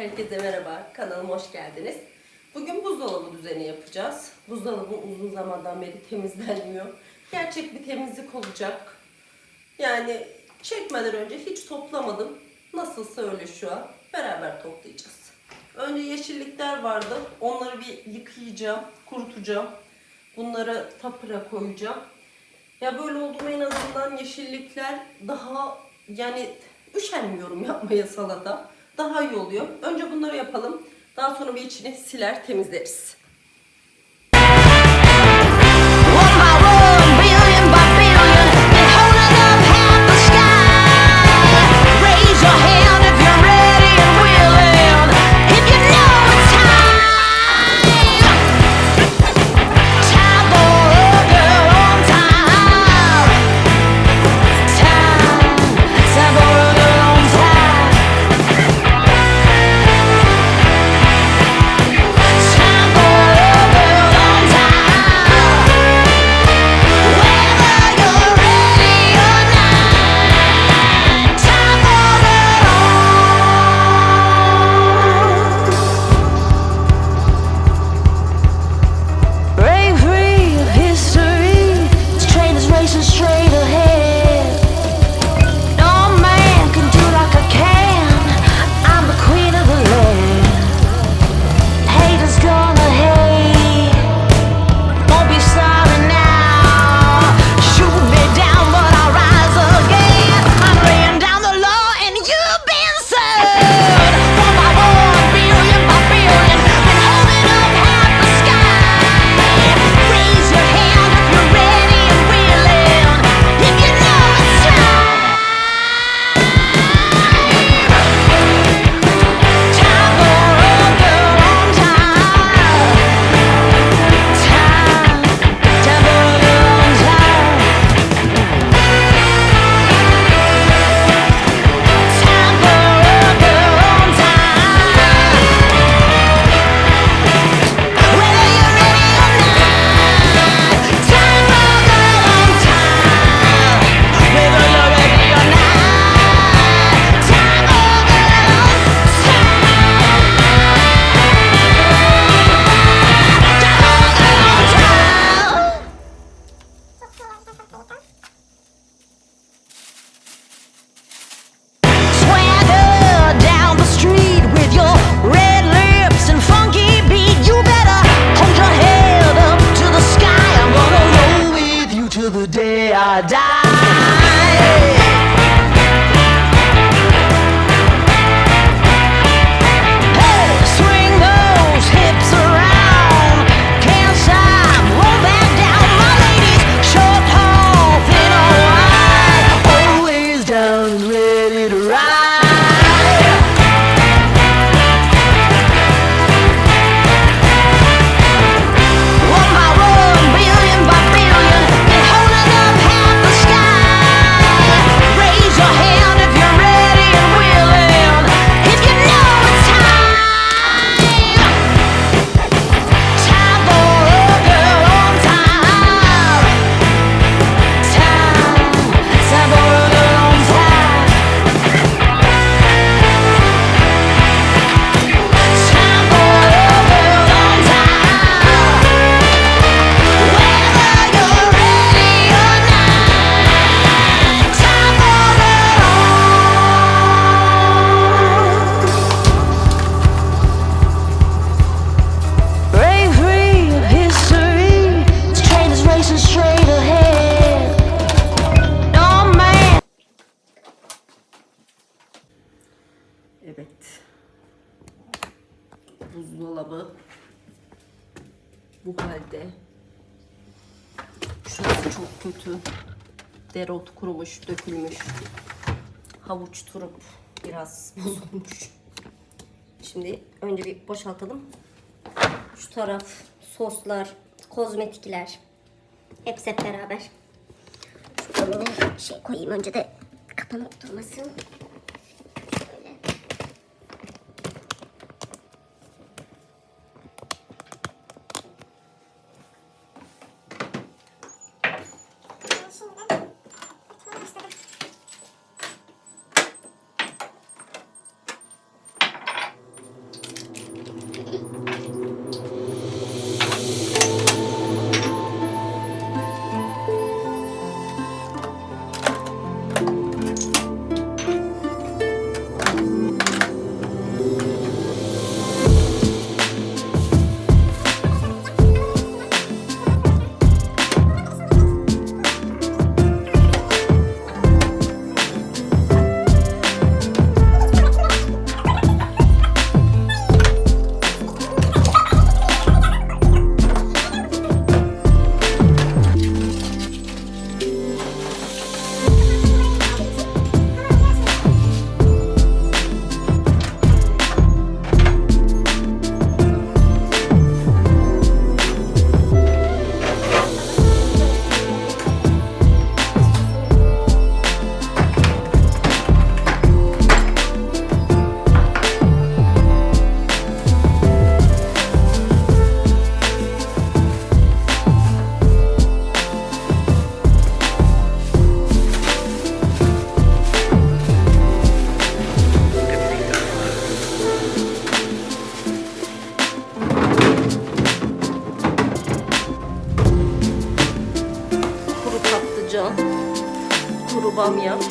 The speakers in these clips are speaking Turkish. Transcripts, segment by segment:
Herkese merhaba, kanalıma hoş geldiniz. Bugün buzdolabı düzeni yapacağız. Buzdolabı uzun zamandan beri temizlenmiyor. Gerçek bir temizlik olacak. Yani çekmeden önce hiç toplamadım. Nasılsa öyle şu an. Beraber toplayacağız. Önce yeşillikler vardı. Onları bir yıkayacağım, kurutacağım. Bunları tapıra koyacağım. Ya böyle olduğum en azından yeşillikler daha yani üşenmiyorum yapmaya salata daha iyi oluyor. Önce bunları yapalım. Daha sonra bir içini siler temizleriz. çok kötü. Dereotu kurumuş, dökülmüş. Havuç turup biraz bozulmuş. Şimdi önce bir boşaltalım. Şu taraf soslar, kozmetikler. Hepsi hep beraber. Şurada şey koyayım önce de kapanıp durmasın. 범이요?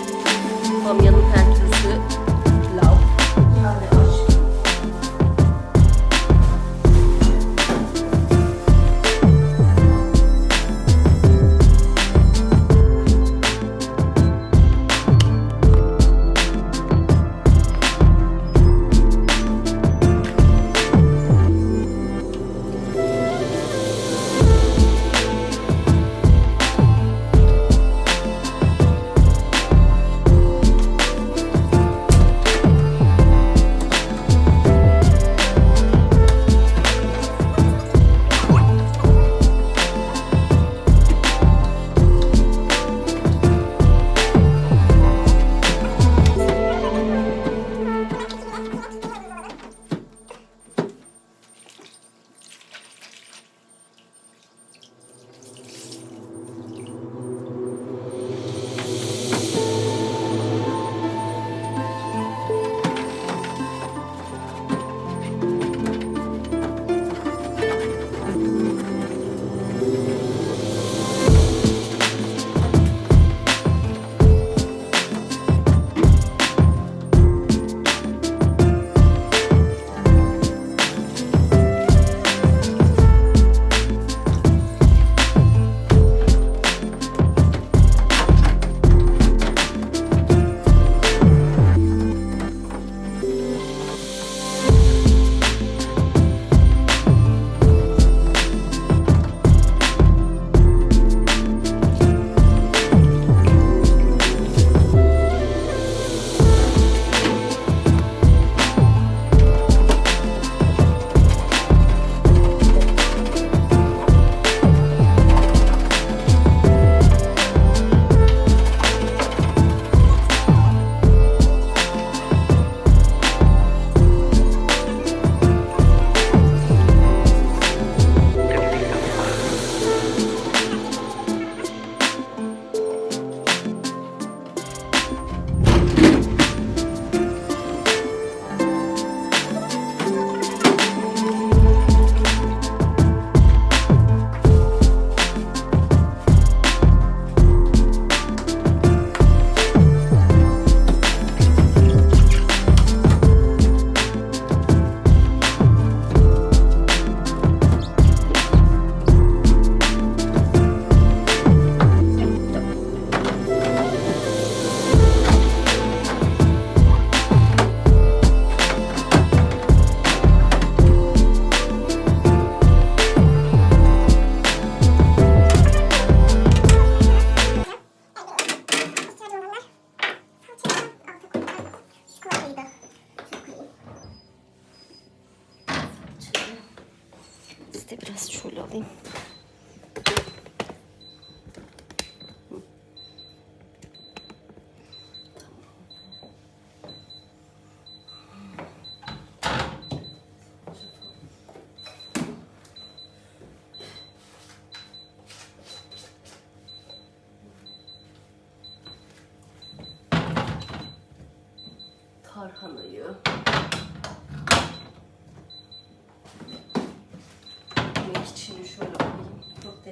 Şöyle alayım.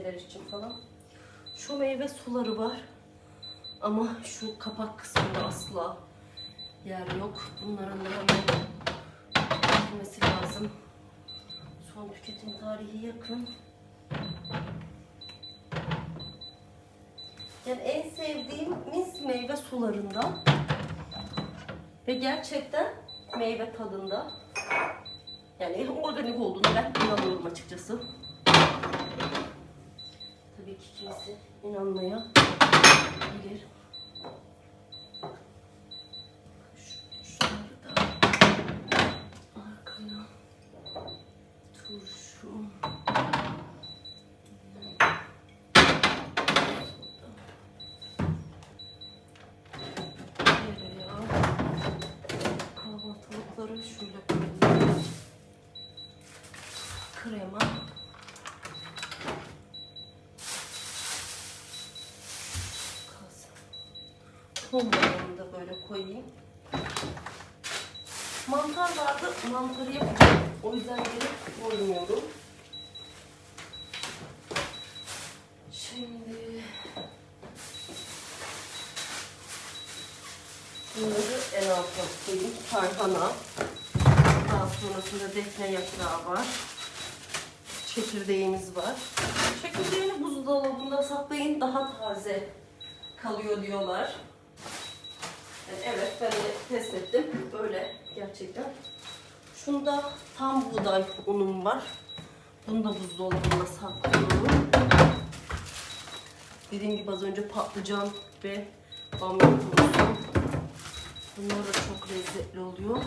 Köfteler için falan. Şu meyve suları var. Ama şu kapak kısmında asla yer yok. Bunların da tüketilmesi lazım. Son tüketim tarihi yakın. Yani en sevdiğimiz meyve sularından ve gerçekten meyve tadında. Yani organik olduğunu ben inanıyorum açıkçası. Kimisi inanmaya bilir. Şu- Şunları da arkaya turşu. Tereyağı. Kahvaltılıkları şöyle koyayım. Krema. Kaz. Ton balığını da böyle koyayım. Mantar vardı. Mantarı yapacağım. O yüzden direkt koymuyorum. Şimdi Bunları en alta koyayım. Tarhana. Daha sonrasında defne yaprağı var. Çekirdeğimiz var. Çekirdeğini buzdolabında saklayın daha taze kalıyor diyorlar. Evet ben de test ettim. Böyle gerçekten. Şunda tam buğday unum var. Bunu da buzdolabında saklıyorum. Dediğim gibi az önce patlıcan ve bamya kurusu. Bunlar da çok lezzetli oluyor.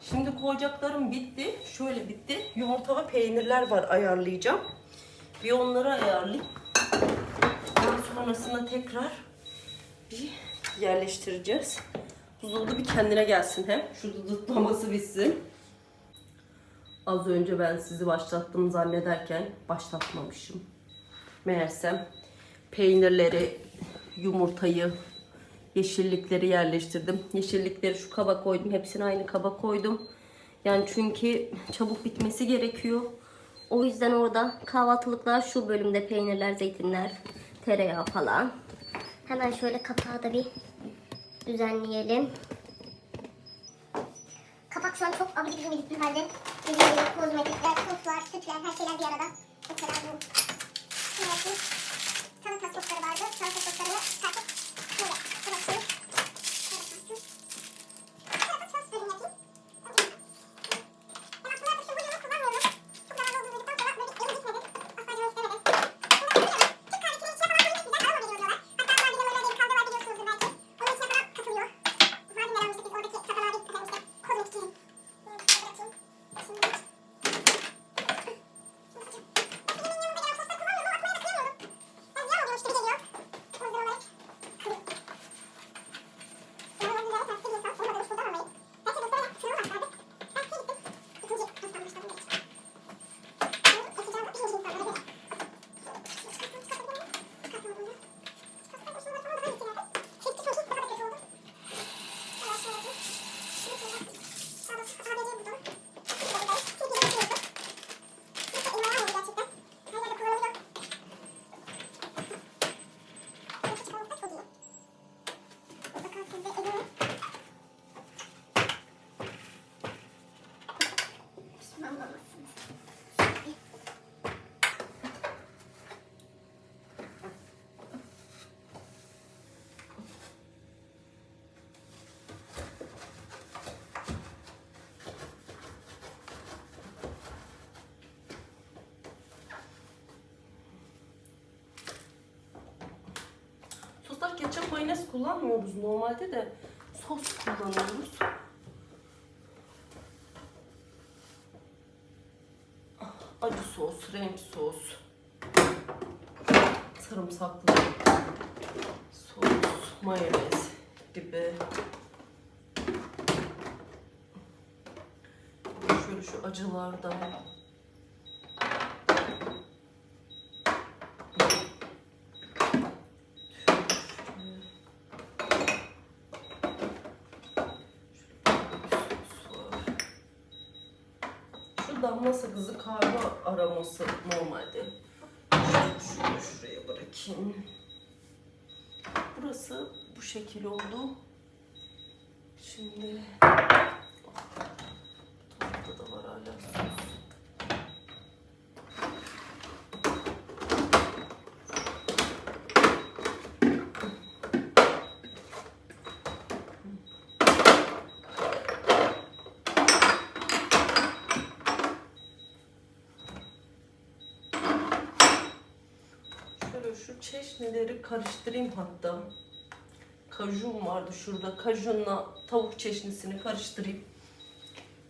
Şimdi koyacaklarım bitti. Şöyle bitti. Yumurta ve peynirler var ayarlayacağım. Bir onları ayarlayayım. Daha sonrasında tekrar bir yerleştireceğiz. Buzdolabı bir kendine gelsin hem. Şu dıdıtlaması bitsin. Az önce ben sizi başlattım zannederken başlatmamışım. Meğersem peynirleri, yumurtayı, yeşillikleri yerleştirdim. Yeşillikleri şu kaba koydum. Hepsini aynı kaba koydum. Yani çünkü çabuk bitmesi gerekiyor. O yüzden orada kahvaltılıklar şu bölümde peynirler, zeytinler, tereyağı falan. Hemen şöyle kapağı da bir düzenleyelim. Kapak şu an çok abidik gubidik bir halde. Dediğim gibi kozmetikler, soslar, sütler, her şeyler bir arada. Mesela bu Milletin salata sosları vardı. Salata soslarını tartıp böyle bırakıyoruz. Böyle kalsın. Salata sos bölüm yapayım. Ben aslında artık şu bulyonu kullanmıyorum. Çok zararlı olduğunu duyduktan sonra böyle elim gitmedi. Asla canım istemedi. Türk kahvesinin içine falan koyup güzel aroma veriyor diyorlar. Hatta Mardin'e öyle bir kahve var biliyorsunuzdur belki. Onun içine falan katılıyor. Mardin'den almıştık biz oradaki satan abi katılmıştı. Kozmetikçinin. Bunu şöyle bırakayım. Şimdi Soslar ketçap mayonez kullanmıyoruz normalde de sos kullanıyoruz. sos, renk sos, sarımsaklı sos, mayonez gibi. Şöyle şu acılardan. Şu damla sakızı kahve aroması normalde. Şunu şuraya bırakayım. Burası bu şekil oldu. Şimdi bu tarafta da var hala sos. Şöyle şu karıştırayım hatta. Kajun vardı şurada. Kajunla tavuk çeşnisini karıştırayım.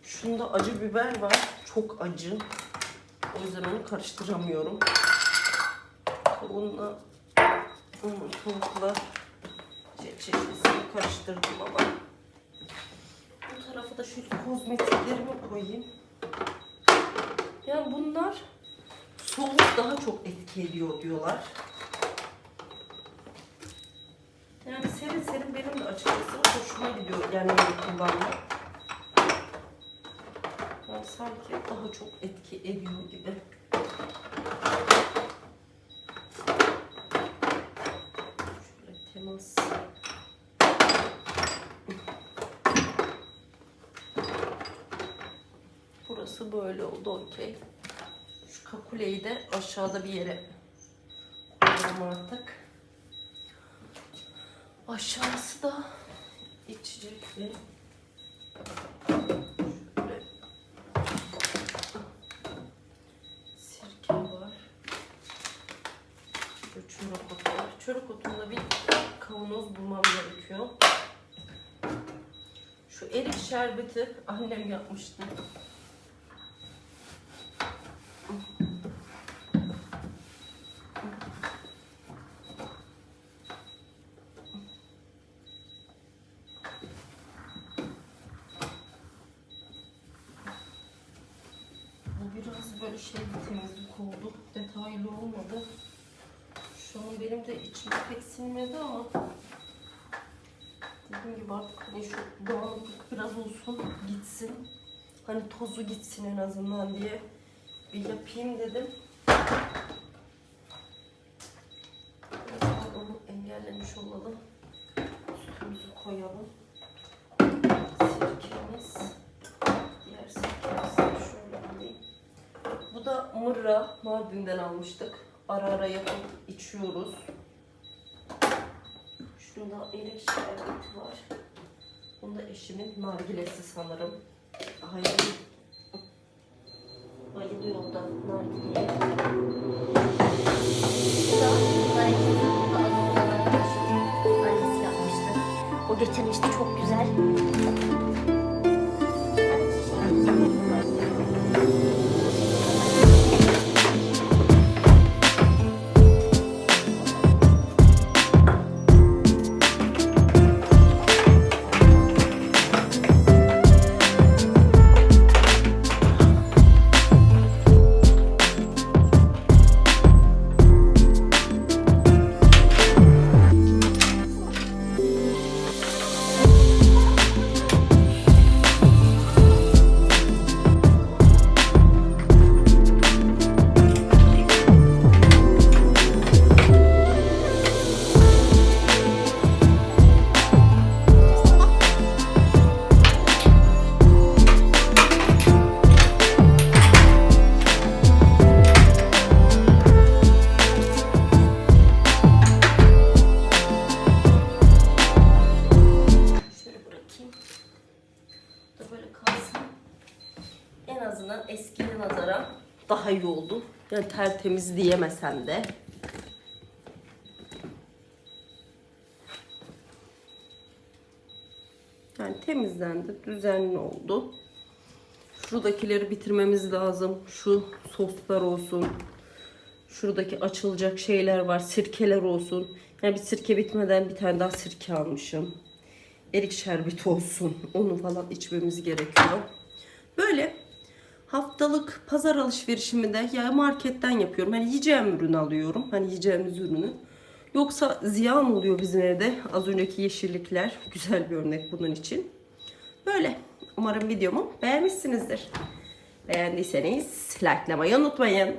Şunda acı biber var. Çok acı. O yüzden onu karıştıramıyorum. Tavuğunla ım, tavukla şey, çeşnisini karıştırdım ama. Bu tarafa da şöyle kozmetiklerimi koyayım. Yani bunlar soğuk daha çok etki ediyor diyorlar. Yani serin serin benim de açıkçası hoşuma gidiyor öyle kullanmak. Yani sanki daha çok etki ediyor gibi. Şöyle temas. Burası böyle oldu okey. Şu kakuleyi de aşağıda bir yere koyalım artık. Aşağısı da Şöyle sirke var. Şöyle çörek otu var. Çörek otunda bir kavanoz bulmam gerekiyor. Şu erik şerbeti annem yapmıştı. Bu biraz böyle şey bir temizlik oldu. Detaylı olmadı. Şu an benim de içim pek sinmedi ama dediğim gibi artık hani şu dağınıklık biraz olsun gitsin. Hani tozu gitsin en azından diye bir yapayım dedim. Onu engellemiş olalım. Üstümüzü koyalım. Sirkemiz. Diğer sirkemizi şöyle alayım. Bu da mırra. Mardin'den almıştık. Ara ara yapıp içiyoruz. Şunda erik şerbeti var. Bunda eşimin nargilesi sanırım. Hayır. Bayılıyorum da nargileye. Bu da bunlar ikisi bu tertemiz diyemesem de. Yani temizlendi, düzenli oldu. Şuradakileri bitirmemiz lazım. Şu soslar olsun. Şuradaki açılacak şeyler var. Sirkeler olsun. Yani bir sirke bitmeden bir tane daha sirke almışım. Erik şerbeti olsun. Onu falan içmemiz gerekiyor. Böyle haftalık pazar alışverişimi de ya marketten yapıyorum. Hani yiyeceğim ürünü alıyorum. Hani yiyeceğimiz ürünü. Yoksa ziyan oluyor bizim evde. Az önceki yeşillikler. Güzel bir örnek bunun için. Böyle. Umarım videomu beğenmişsinizdir. Beğendiyseniz likelamayı unutmayın.